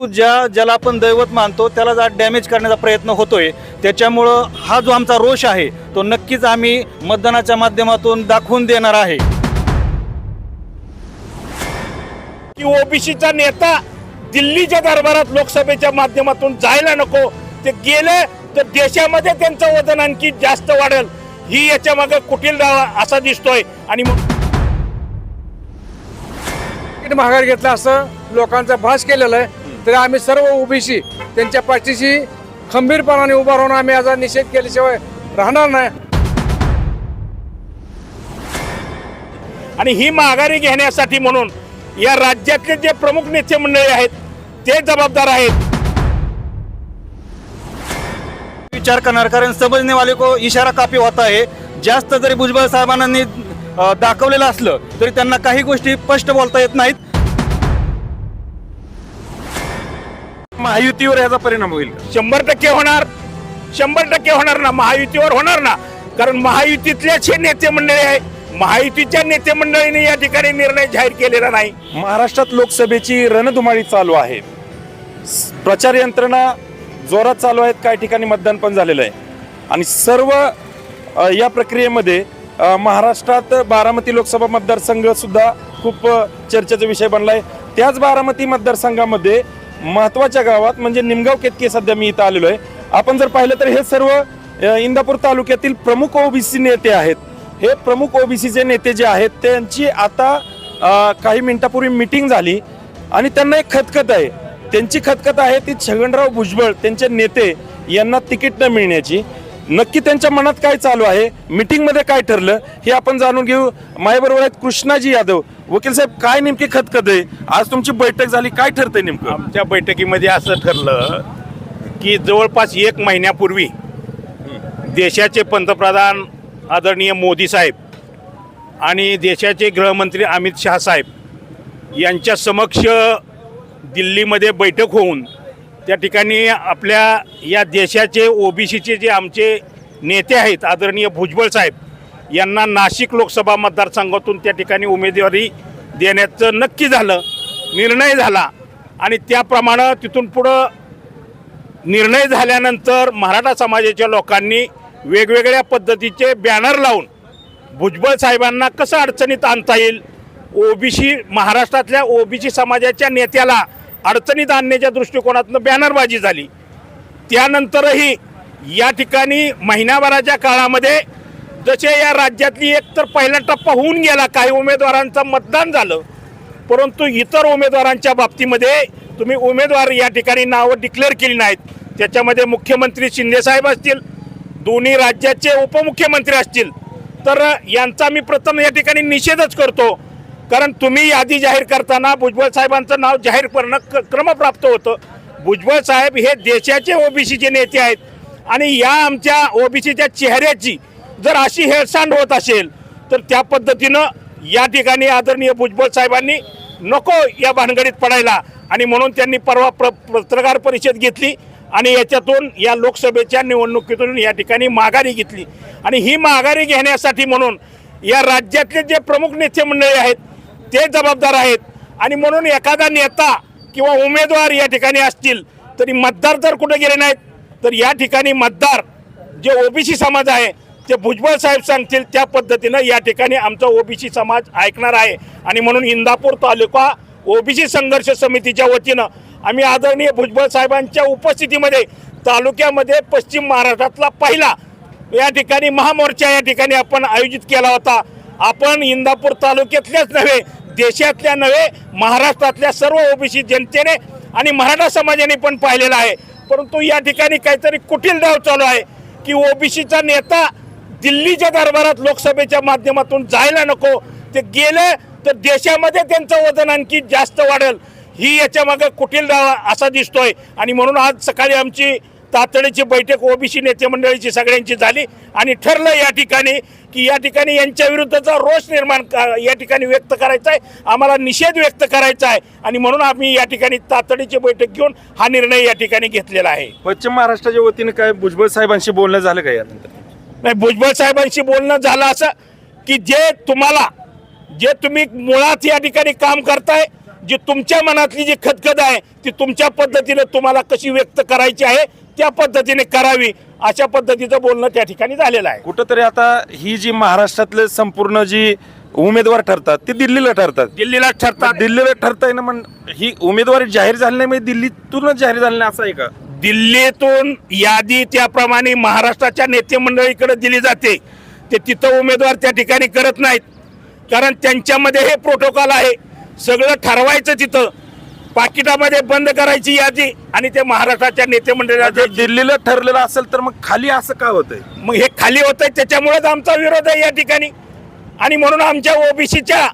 ज्या ज्याला आपण दैवत मानतो त्याला जर डॅमेज करण्याचा प्रयत्न होतोय त्याच्यामुळं हा जो आमचा रोष आहे तो नक्कीच आम्ही मतदानाच्या माध्यमातून दाखवून देणार आहे. की ओबीसीचा नेता दिल्लीच्या दरबारात लोकसभेच्या माध्यमातून जायला नको ते गेले तर देशामध्ये त्यांचं वजन आणखी जास्त वाढेल. ही याच्या मागे कुटील डाव असा दिसतोय आणि मग घेतलं असं लोकांचा भास केलेला आहे. तरी आम्ही सर्व ओबीसी त्यांच्या पाठीशी खंबीरपणाने उभा राहून आम्ही याचा निषेध केल्याशिवाय राहणार नाही. आणि ही माघारी घेण्यासाठी म्हणून या राज्यातले जे प्रमुख नेते मंडळी आहेत ते जबाबदार आहेत. विचार करणार कारण समजने वाले को इशारा काफी होता है जास्त जरी भुजबळ साहेबांनी दाखवलेलं असलं तरी त्यांना काही गोष्टी स्पष्ट बोलता येत नाहीत. महायुतीवर याचा परिणाम होईल? शंभर टक्के होणार. शंभर टक्के होणार ना. महायुतीवर होणार ना. कारण महायुतीतलेच हे नेते मंडळी आहे महायुतीच्या नेते मंडळीने या ठिकाणी निर्णय जाहीर केलेला नाही. महाराष्ट्रात लोकसभेची रणधुमाळी चालू आहे. प्रचार यंत्रणा जोरात चालू आहेत. काही ठिकाणी मतदान पण झालेलं आहे. आणि सर्व अ, या प्रक्रियेमध्ये अ, महाराष्ट्रात बारामती लोकसभा मतदारसंघ सुद्धा खूप अ, चर्चेचा विषय बनला आहे त्याच बारामती मतदारसंघामध्ये महत्त्वाच्या गावात म्हणजे निमगाव केतकी सध्या मी इथं आलेलो आहे. आपण जर पाहिलं तर हे सर्व इंदापूर तालुक्यातील प्रमुख ओबीसी नेते आहेत. हे प्रमुख ओबीसीचे नेते जे आहेत त्यांची आता काही मिनिटापूर्वी मिटिंग झाली आणि त्यांना एक खतखत आहे. त्यांची खतखत आहे ती छगनराव भुजबळ त्यांचे नेते यांना तिकीट न मिळण्याची. नक्की त्यांच्या मनात काय चालू आहे? मिटिंगमध्ये काय ठरलं? हे आपण जाणून घेऊ. माझ्याबरोबर आहेत कृष्णाजी यादव. वकील साहेब काय नेमकी खतखत आहे? आज तुमची बैठक झाली. काय ठरतंय नेमकं? आमच्या बैठकीमध्ये असं ठरलं की जवळपास एक महिन्यापूर्वी देशाचे पंतप्रधान आदरणीय मोदी साहेब आणि देशाचे गृहमंत्री अमित शहा साहेब यांच्या समक्ष दिल्लीमध्ये बैठक होऊन त्या ठिकाणी आपल्या या देशाचे ओबीसीचे जे आमचे नेते आहेत आदरणीय भुजबळ साहेब यांना नाशिक लोकसभा मतदारसंघातून त्या ठिकाणी उमेदवारी देण्याचं नक्की झालं निर्णय झाला. आणि त्याप्रमाणे तिथून पुढं निर्णय झाल्यानंतर मराठा समाजाच्या लोकांनी वेगवेगळ्या पद्धतीचे बॅनर लावून भुजबळ साहेबांना कसं अडचणीत आणता येईल? ओबीसी महाराष्ट्रातल्या ओबीसी समाजाच्या नेत्याला अडचणीत आणण्याच्या दृष्टिकोनातून बॅनरबाजी झाली. त्यानंतरही या ठिकाणी महिन्याभराच्या काळामध्ये जसे या राज्यातली एक तर पहिला टप्पा होऊन गेला काही उमेदवारांचं मतदान झालं. परंतु इतर उमेदवारांच्या बाबतीमध्ये तुम्ही उमेदवार या ठिकाणी नावं डिक्लेअर केली नाहीत. त्याच्यामध्ये मुख्यमंत्री शिंदेसाहेब असतील दोन्ही राज्याचे उपमुख्यमंत्री असतील. तर यांचा मी प्रथम या ठिकाणी निषेधच करतो. कारण तुम्ही यादी जाहीर करताना भुजबळ साहेबांचं नाव जाहीर करणं क्रमप्राप्त होतं. भुजबळ साहेब हे देशाचे ओबीसीचे नेते आहेत. आणि या आमच्या ओबीसीच्या चेहऱ्याची जर अशी हेळसांड होत असेल तर त्या पद्धतीनं या ठिकाणी आदरणीय भुजबळ साहेबांनी नको या भानगडीत पडायला. आणि म्हणून त्यांनी परवा प्र पत्रकार परिषद घेतली आणि याच्यातून या लोकसभेच्या निवडणुकीतून या ठिकाणी माघारी घेतली. आणि ही माघारी घेण्यासाठी म्हणून या राज्यातले जे प्रमुख नेते मंडळी आहेत ते जबाबदार आहेत. आणि म्हणून एखादा नेता किंवा उमेदवार या ठिकाणी असतील तरी मतदार जर कुठे गेले नाहीत तर या ठिकाणी मतदार जे ओबीसी समाज आहे ते भुजबळ साहेब सांगतील त्या पद्धतीनं या ठिकाणी आमचा ओबीसी समाज ऐकणार आहे. आणि म्हणून इंदापूर तालुका ओबीसी संघर्ष समितीच्या वतीनं आम्ही आदरणीय भुजबळ साहेबांच्या उपस्थितीमध्ये तालुक्यामध्ये पश्चिम महाराष्ट्रातला पहिला या ठिकाणी महामोर्चा या ठिकाणी आपण आयोजित केला होता. आपण इंदापूर तालुक्यातल्याच नव्हे देशातल्या नव्हे महाराष्ट्रातल्या सर्व ओबीसी जनतेने आणि मराठा समाजाने पण पाहिलेला आहे. परंतु या ठिकाणी काहीतरी कुठील डाव चालू आहे की ओबीसीचा नेता दिल्लीच्या दरबारात लोकसभेच्या माध्यमातून जायला नको. ते गेलं तर देशामध्ये त्यांचं वजन आणखी जास्त वाढेल. ही याच्यामागे कुठील डाव असा दिसतोय. आणि म्हणून आज सकाळी आमची तातडीची बैठक ओबीसी नेते मंडळीची सगळ्यांची झाली. आणि ठरलं या ठिकाणी की या ठिकाणी यांच्या विरुद्धचा रोष निर्माण या ठिकाणी व्यक्त करायचा आहे. आम्हाला निषेध व्यक्त करायचा आहे. आणि म्हणून आम्ही या ठिकाणी तातडीची बैठक घेऊन हा निर्णय या ठिकाणी घेतलेला आहे. पश्चिम महाराष्ट्राच्या वतीने काय भुजबळ साहेबांशी बोलणं झालं का यानंतर? नाही भुजबळ साहेबांशी बोलणं झालं असं की जे तुम्हाला जे तुम्ही मुळात या ठिकाणी काम करताय जी तुमच्या मनातली जी खदखद आहे ती तुमच्या पद्धतीने तुम्हाला कशी व्यक्त करायची आहे त्या पद्धतीने करावी. अशा पद्धतीचं बोलणं त्या ठिकाणी झालेलं आहे. कुठंतरी आता ही जी महाराष्ट्रातले संपूर्ण जी उमेदवार ठरतात ते दिल्लीला ठरतात. दिल्लीला ठरतात. दिल्लीला ठरताय ना मग ही उमेदवारी जाहीर झाली नाही म्हणजे दिल्लीतूनच जाहीर झाली नाही असं आहे का? दिल्लीतून यादी त्याप्रमाणे महाराष्ट्राच्या नेते मंडळीकडे दिली जाते. ते तिथं उमेदवार त्या ठिकाणी करत नाहीत. कारण त्यांच्यामध्ये हे प्रोटोकॉल आहे. सगळं ठरवायचं तिथं. पाकिटामध्ये बंद करायची यादी आणि ते महाराष्ट्राच्या नेते मंडळाला जर दिल्लीला ठरलेलं असेल तर मग खाली असं का होतंय? मग हे खाली होत आहे त्याच्यामुळेच आमचा विरोध आहे या ठिकाणी. आणि म्हणून आमच्या ओबीसीच्या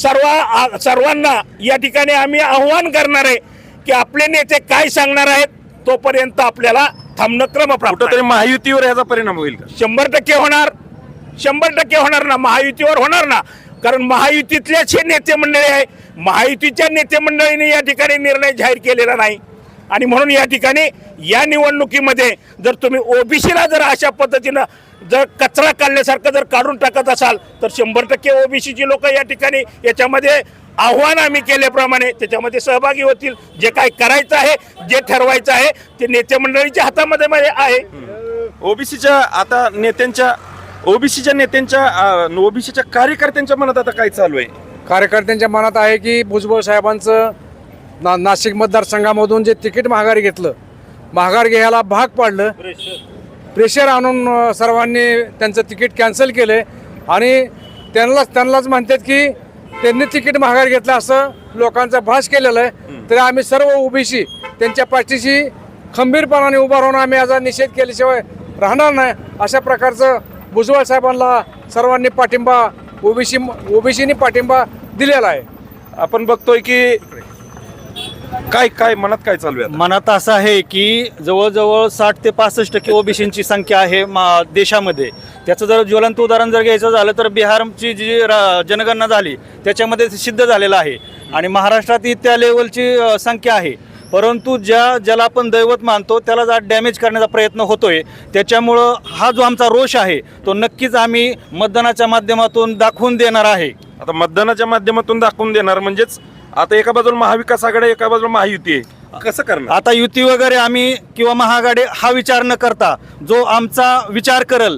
सर्व सर्वांना या ठिकाणी आम्ही आव्हान करणार आहे की आपले नेते काय सांगणार आहेत तोपर्यंत आपल्याला थांबणं आहे. कुठंतरी महायुतीवर याचा परिणाम होईल का? शंभर टक्के होणार. शंभर टक्के होणार ना महायुतीवर होणार ना. कारण महायुतीतलेच हे नेते मंडळी आहे. महायुतीच्या नेते मंडळीने या ठिकाणी निर्णय जाहीर केलेला नाही. आणि म्हणून या ठिकाणी या निवडणुकीमध्ये जर तुम्ही ओबीसीला जर अशा पद्धतीनं जर कचरा काढल्यासारखं जर काढून टाकत असाल तर शंभर टक्के ओबीसीची लोक या ठिकाणी याच्यामध्ये आव्हान आम्ही केल्याप्रमाणे त्याच्यामध्ये सहभागी होतील. जे काय करायचं आहे जे ठरवायचं आहे ते नेते मंडळीच्या हातामध्ये मध्ये आहे. ओबीसीच्या आता नेत्यांच्या ओबीसीच्या नेत्यांच्या ओबीसीच्या कार्यकर्त्यांच्या मनात आता काय चालू आहे? कार्यकर्त्यांच्या मनात आहे की भुजबळ साहेबांचं ना नाशिक मतदारसंघामधून जे तिकीट माघारी घेतलं माघार घ्यायला भाग पाडलं प्रेशर आणून सर्वांनी त्यांचं तिकीट कॅन्सल केलं आणि त्यांनाच त्यांनाच म्हणतात की त्यांनी तिकीट माघार घेतलं असं लोकांचा भास केलेला आहे. तरी आम्ही सर्व ओबीसी त्यांच्या पाठीशी खंबीरपणाने उभा राहून आम्ही याचा निषेध केल्याशिवाय राहणार नाही. अशा प्रकारचं भुजबळ साहेबांना सर्वांनी पाठिंबा ओबीसी ओबीसीनी पाठिंबा दिलेला आहे. आपण बघतोय की काय काय मनात काय चालू आहे मनात असं आहे की जवळजवळ साठ ते पासष्ट टक्के ओबीसींची संख्या आहे मा देशामध्ये. त्याचं जर ज्वलंत उदाहरण जर घ्यायचं झालं तर बिहारची जी रा- जनगणना झाली त्याच्यामध्ये सिद्ध झालेलं आहे. आणि महाराष्ट्रात ही त्या लेवलची संख्या आहे. परंतु ज्या ज्याला आपण दैवत मानतो त्याला जा डॅमेज करण्याचा प्रयत्न होतोय त्याच्यामुळं हा जो आमचा रोष आहे तो नक्कीच आम्ही मतदानाच्या माध्यमातून दाखवून देणार आहे. आता मतदानाच्या माध्यमातून दाखवून देणार. म्हणजेच आता एका बाजूला महाविकास आघाडी एका बाजूला महायुती आहे. कसं करणार? आता युती वगैरे आम्ही किंवा महागाडे हा विचार न करता जो आमचा विचार करल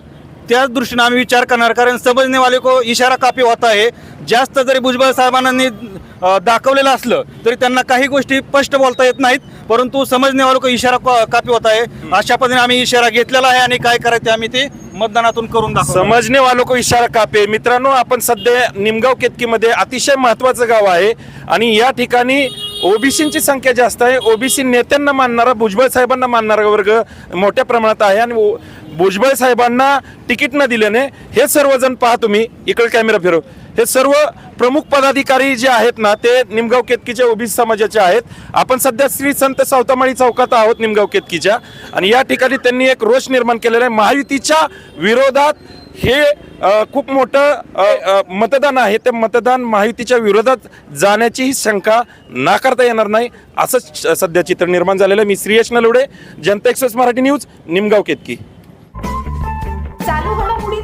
त्याच दृष्टीने आम्ही विचार करणार. कारण समजणेवाले को इशारा कापी होता आहे. जास्त जरी भुजबळ साहेबांनी दाखवलेलं असलं तरी त्यांना काही गोष्टी स्पष्ट बोलता येत नाहीत. परंतु समजणेवाले को इशारा कापी होत आहे. अशा पद्धतीने आम्ही इशारा घेतलेला आहे आणि काय करायचं आम्ही ते मतदानातून करून दाखवू समजणेवालो को इशारा कापे. मित्रांनो आपण सध्या निमगाव केतकीमध्ये अतिशय महत्वाचं गाव आहे आणि या ठिकाणी ओबीसींची संख्या जास्त आहे. ओबीसी नेत्यांना मानणारा भुजबळ साहेबांना मानणारा वर्ग मोठ्या प्रमाणात आहे आणि ओ- भुजबळ साहेबांना तिकीट न दिल्याने हे सर्वजण पहा तुम्ही. इकडे कॅमेरा फिरव. हे सर्व प्रमुख पदाधिकारी जे आहेत ना ते निमगाव केतकीच्या ओबीसी समाजाचे आहेत. आपण सध्या श्री संत सावतामाळी चौकात आहोत निमगाव केतकीच्या. आणि या ठिकाणी त्यांनी एक रोष निर्माण केलेला आहे. महायुतीच्या विरोधात हे खूप मोठं मतदान आहे. ते मतदान महायुतीच्या विरोधात जाण्याची ही शंका नाकारता येणार नाही असंच सध्या चित्र निर्माण झालेलं आहे. मी श्रीयश नलवडे जनता एक्सप्रेस मराठी न्यूज निमगाव केतकी.